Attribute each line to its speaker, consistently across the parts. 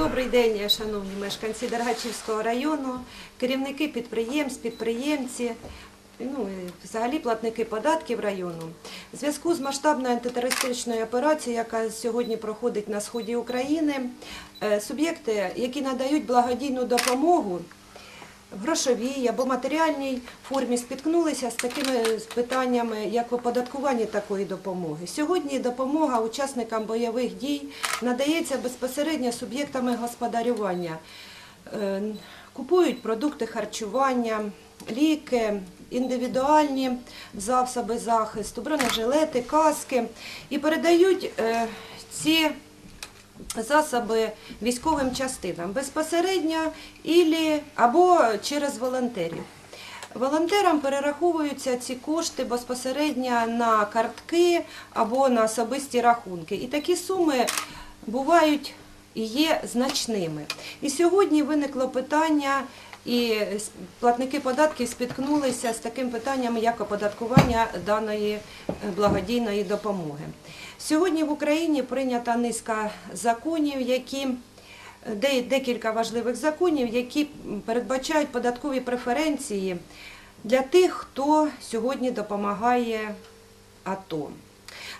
Speaker 1: Добрий день, шановні мешканці Дергачівського району, керівники підприємств, підприємці, ну взагалі платники податків району. В зв'язку з масштабною антитерористичною операцією, яка сьогодні проходить на сході України, е, суб'єкти, які надають благодійну допомогу, в грошовій або матеріальній формі спіткнулися з такими питаннями, як оподаткування такої допомоги. Сьогодні допомога учасникам бойових дій надається безпосередньо суб'єктами господарювання. Е, Купують продукти харчування, ліки, індивідуальні засоби захисту, бронежилети, каски і передають е, ці засоби військовим частинам безпосередньо ілі, або через волонтерів. Волонтерам перераховуються ці кошти безпосередньо на картки або на особисті рахунки. І такі суми бувають і є значними. І сьогодні виникло питання, і платники податків спіткнулися з таким питанням, як оподаткування даної е, благодійної допомоги. Сьогодні в Україні прийнята низка законів, які де- декілька важливих законів, які передбачають податкові преференції для тих, хто сьогодні допомагає АТО.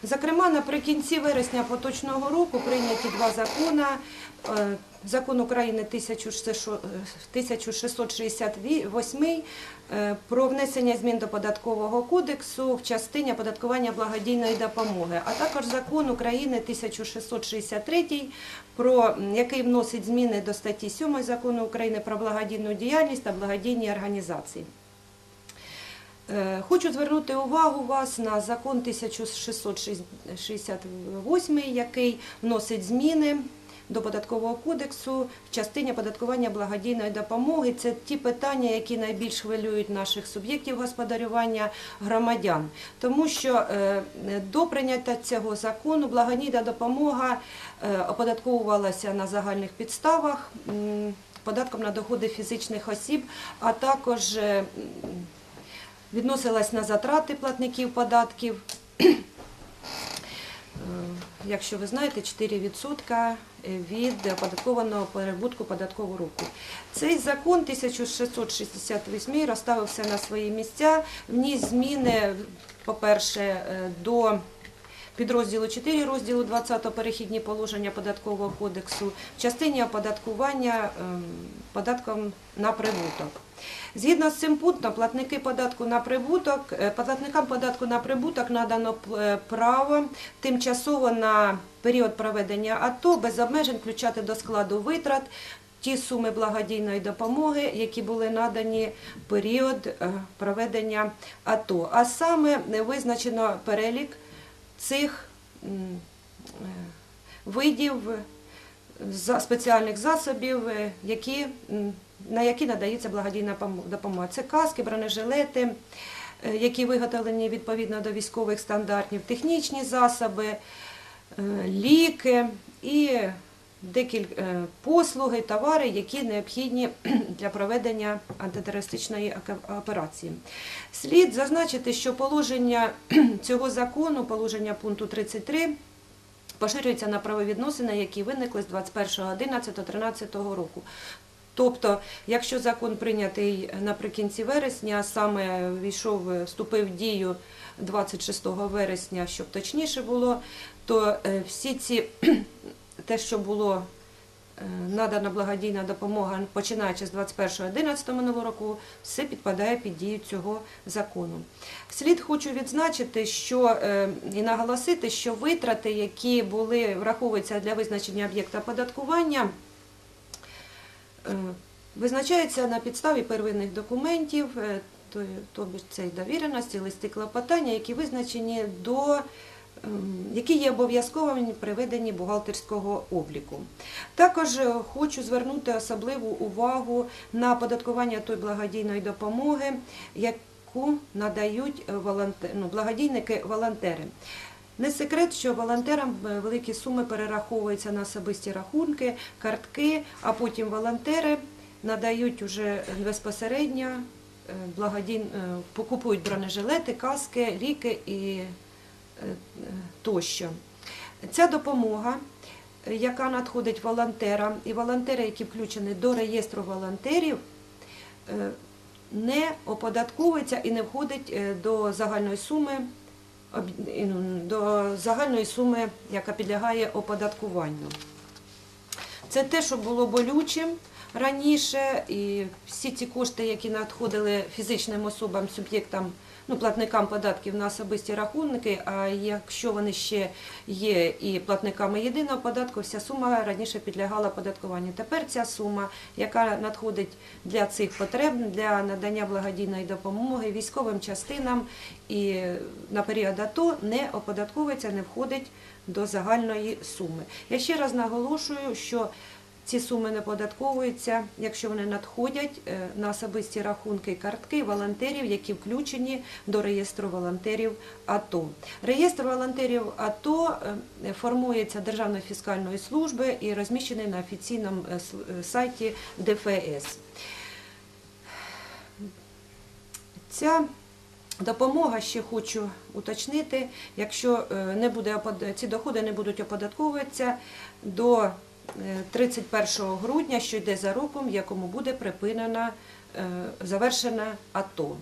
Speaker 1: Зокрема, наприкінці вересня поточного року прийняті два закони. Е, Закон України 1668 е, про внесення змін до податкового кодексу в частині оподаткування благодійної допомоги, а також закон України 1663, про який вносить зміни до статті 7 закону України про благодійну діяльність та благодійні організації. Е, Хочу звернути увагу вас на закон 1668, який вносить зміни до податкового кодексу в частині оподаткування благодійної допомоги. Це ті питання, які найбільш хвилюють наших суб'єктів господарювання громадян. Тому що е, до прийняття цього закону благодійна допомога е, оподатковувалася на загальних підставах. Податком на доходи фізичних осіб, а також е, відносилась на затрати платників податків. Якщо ви знаєте, 4% від податкованого перебутку податкового року. Цей закон 1668 розставився на свої місця, вніс зміни, по-перше, е, до підрозділу 4 розділу 20 перехідні положення податкового кодексу в частині оподаткування ем, податком на прибуток. Згідно з цим пунктом, платники податку на прибуток, е, платникам податку на прибуток надано е, право тимчасово на період проведення АТО без обмежень включати до складу витрат ті суми благодійної допомоги, які були надані період е, проведення АТО. А саме визначено перелік цих е, видів за- спеціальних засобів, е, які, на які надається благодійна допомога. Це каски, бронежилети, е, які виготовлені відповідно до військових стандартів, технічні засоби, е, ліки і декілька е, послуги, товари, які необхідні для проведення антитерористичної операції. Слід зазначити, що положення цього закону, положення пункту 33, поширюється на правовідносини, які виникли з 21.11.13 року. Тобто, якщо закон прийнятий наприкінці вересня, саме війшов, вступив в дію 26 вересня, щоб точніше було, то е, всі ці те, що було е, надана благодійна допомога, починаючи з 21.11 минулого року, все підпадає під дію цього закону. Слід хочу відзначити, що е, і наголосити, що витрати, які були враховуються для визначення об'єкта оподаткування, е, визначаються на підставі первинних документів, тобто це й довіреності, листи клопотання, які визначені до які є обов'язковими при веденні бухгалтерського обліку. Також е, хочу звернути особливу увагу на податкування той благодійної допомоги, яку надають е, ну, благодійники-волонтери. Не секрет, що волонтерам е, великі суми перераховуються на особисті рахунки, картки, а потім волонтери надають уже безпосередньо е, покупують бронежилети, каски, ліки і тощо. Ця допомога яка надходить волонтерам, і волонтери, які включені до реєстру волонтерів, е, не оподатковується і не входить е, до загальної суми ну, до загальної суми, яка підлягає оподаткуванню. Це те, що було болючим раніше, і всі ці кошти, які надходили фізичним особам, суб'єктам, ну, платникам податків на особисті рахунки, а якщо вони ще є і платниками єдиного податку, вся сума раніше підлягала податкуванню. Тепер ця сума, яка надходить для цих потреб, для надання благодійної допомоги військовим частинам і на період АТО не оподатковується, не входить до загальної суми. Я ще раз наголошую, що ці суми не податковуються, якщо вони надходять е, на особисті рахунки і картки волонтерів, які включені до реєстру волонтерів АТО. Реєстр волонтерів АТО е, формується Державною фіскальною службою і розміщений на офіційному е, сайті ДФС. Ця Допомога ще хочу уточнити, якщо не буде ці доходи не будуть оподатковуватися до 31 грудня, що йде за роком, якому буде припинена е, завершена АТО.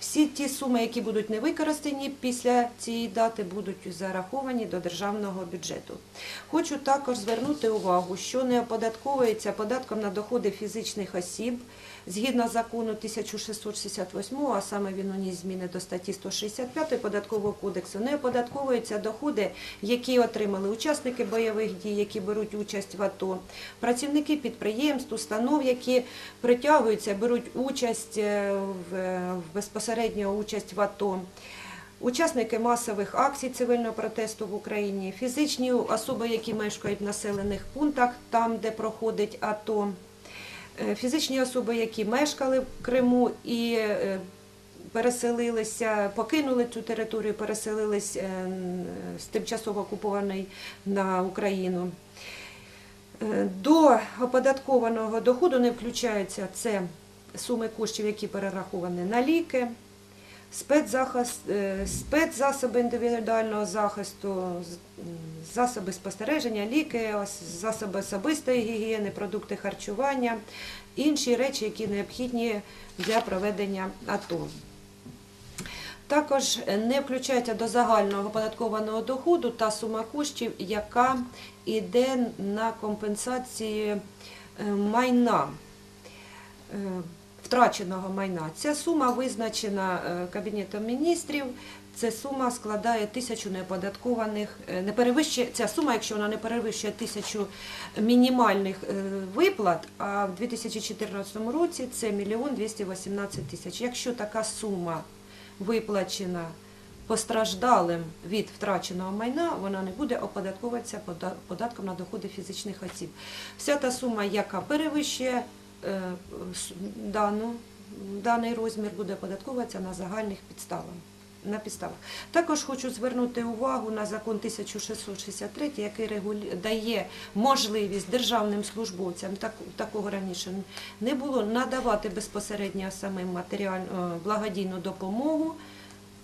Speaker 1: Всі ті суми, які будуть не використані після цієї дати, будуть зараховані до державного бюджету. Хочу також звернути увагу, що не оподатковується податком на доходи фізичних осіб згідно закону 1668, а саме він уніс зміни до статті 165 податкового кодексу, не оподатковуються доходи, які отримали учасники бойових дій, які беруть участь в АТО, працівники підприємств, установ, які притягуються, беруть участь е, в, в безпосередньо участь в АТО. Учасники масових акцій цивільного протесту в Україні, фізичні особи, які мешкають в населених пунктах, там, де проходить АТО, Е, фізичні особи, які мешкали в Криму і е, переселилися, покинули цю територію, переселились е, з тимчасово окупованої на Україну. До оподаткованого доходу не включаються це суми коштів, які перераховані на ліки, е, спецзасоби індивідуального захисту, засоби спостереження, ліки, засоби особистої гігієни, продукти харчування, інші речі, які необхідні для проведення АТО. Також не включається до загального оподаткованого доходу та сума коштів, яка йде на компенсації е, майна, е, втраченого майна. Ця сума визначена е, Кабінетом міністрів. Ця сума складає тисячу неоподаткованих, е, не перевищує ця сума, якщо вона не перевищує тисячу мінімальних е, виплат, а в 2014 році це мільйон 218 тисяч. Якщо така сума виплачена постраждалим від втраченого майна, вона не буде оподатковуватися податком на доходи фізичних осіб. Вся та сума, яка перевищує дану, даний розмір, буде оподатковуватися на загальних підставах. На підставах. Також хочу звернути увагу на закон 1663, який регулі... дає можливість державним службовцям, так, такого раніше не було, надавати безпосередньо самим матеріальну е, благодійну допомогу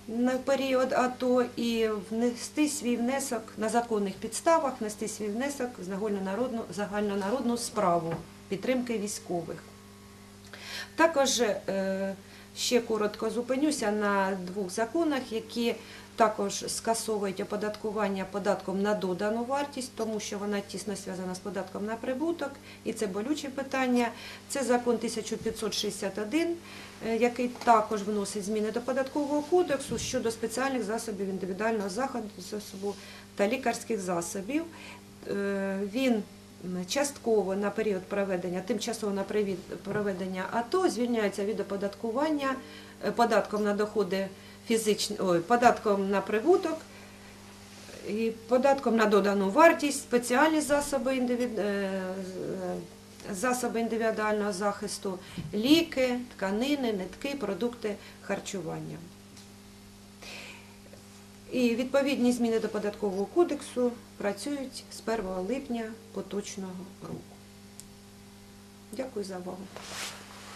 Speaker 1: на період АТО і внести свій внесок на законних підставах, внести свій внесок в загальнонародну, загальнонародну справу підтримки військових. Також е, ще коротко зупинюся на двох законах, які також скасовують оподаткування податком на додану вартість, тому що вона тісно зв'язана з податком на прибуток, і це болюче питання. Це закон 1561, е, який також вносить зміни до податкового кодексу щодо спеціальних засобів індивідуального захисту та лікарських засобів. Е, Він частково на період проведення, тимчасово на проведення АТО звільняється від оподаткування е, податком на доходи фізичні, податком на прибуток і податком на додану вартість, спеціальні засоби, індивід... е, засоби індивідуального захисту, ліки, тканини, нитки, продукти харчування. І відповідні зміни до податкового кодексу працюють з 1 липня поточного року. Дякую за увагу.